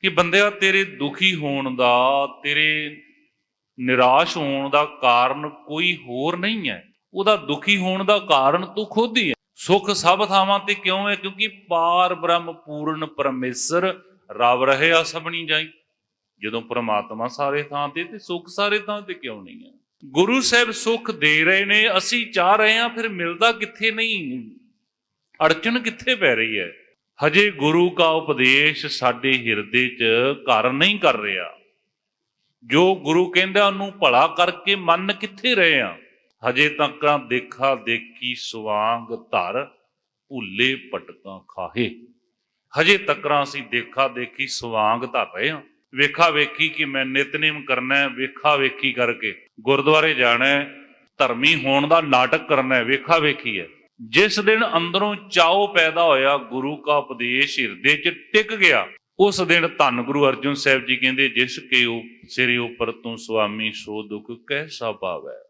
ਕਿ ਬੰਦਿਆ, ਤੇਰੇ ਦੁਖੀ ਹੋਣ ਦਾ, ਤੇਰੇ ਨਿਰਾਸ਼ ਹੋਣ ਦਾ ਕਾਰਨ ਕੋਈ ਹੋਰ ਨਹੀਂ ਹੈ। ਉਹਦਾ ਦੁਖੀ ਹੋਣ ਦਾ ਕਾਰਨ ਤੂੰ ਖੁਦ ਹੀ ਹੈ। ਸੁਖ ਸਭ ਥਾਵਾਂ ਤੇ ਕਿਉਂ ਹੈ? ਕਿਉਂਕਿ ਪਾਰ ਬ੍ਰਹਮ ਪੂਰਨ ਪਰਮੇਸ਼ਰ ਰਵ ਰਹਿਆ ਸਭਣੀ ਜਾਈ। ਜਦੋਂ ਪ੍ਰਮਾਤਮਾ ਸਾਰੇ ਥਾਂ ਤੇ ਤੇ ਸੁਖ ਸਾਰੇ ਥਾਂ ਤੇ ਕਿਉਂ ਨਹੀਂ ਹੈ? ਗੁਰੂ ਸਾਹਿਬ ਸੁਖ ਦੇ ਰਹੇ ਨੇ, ਅਸੀਂ ਚਾਹ ਰਹੇ ਹਾਂ, ਫਿਰ ਮਿਲਦਾ ਕਿੱਥੇ ਨਹੀਂ? ਅੜਚਨ ਕਿੱਥੇ ਪੈ ਰਹੀ ਹੈ? ਹਜੇ ਗੁਰੂ ਕਾ ਉਪਦੇਸ਼ ਸਾਡੇ ਹਿਰਦੇ 'ਚ ਘਰ ਨਹੀਂ ਕਰ ਰਿਹਾ। ਜੋ ਗੁਰੂ ਕਹਿੰਦਾ ਉਹਨੂੰ ਭਲਾ ਕਰਕੇ ਮੰਨ ਕਿੱਥੇ ਰਹੇ ਆ? ਹਜੇ ਤੱਕ ਦੇਖਾ ਦੇਖੀ ਸਵਾਂਗ ਧਰ ਭੁੱਲੇ ਪਟਕਾਂ ਖਾਹੇ। ਹਜੇ ਤੱਕ ਅਸੀਂ ਦੇਖਾ ਦੇਖੀ ਸਵਾਂਗ ਧਰ ਰਹੇ ਆ। ਵੇਖਾ ਵੇਖੀ ਕਿ ਮੈਂ ਨਿਤਨੇਮ ਕਰਨਾ ਹੈ, ਵੇਖਾ ਵੇਖੀ ਕਰਕੇ। ਗੁਰਦੁਆਰੇ ਜਾਣਾ ਹੈ, ਧਰਮੀ ਹੋਣ ਦਾ ਨਾਟਕ ਕਰਨਾ ਹੈ, ਵੇਖਾ ਵੇਖੀ ਹੈ। ਜਿਸ ਦਿਨ ਅੰਦਰੋਂ ਚਾਉ ਪੈਦਾ ਹੋਇਆ, ਗੁਰੂ ਕਾ ਉਪਦੇਸ਼ ਹਿਰਦੇ 'ਚ ਟਿਕ ਗਿਆ, ਉਸ ਦਿਨ ਧੰਨ ਗੁਰੂ ਅਰਜਨ ਸਾਹਿਬ ਜੀ ਕਹਿੰਦੇ, ਜਿਸ ਕੇ ਉਹ ਸਿਰੇ ਉੱਪਰ ਤੂੰ ਸੁਆਮੀ, ਸੋ ਦੁਖ ਕੈਸਾ ਪਾਵੈ?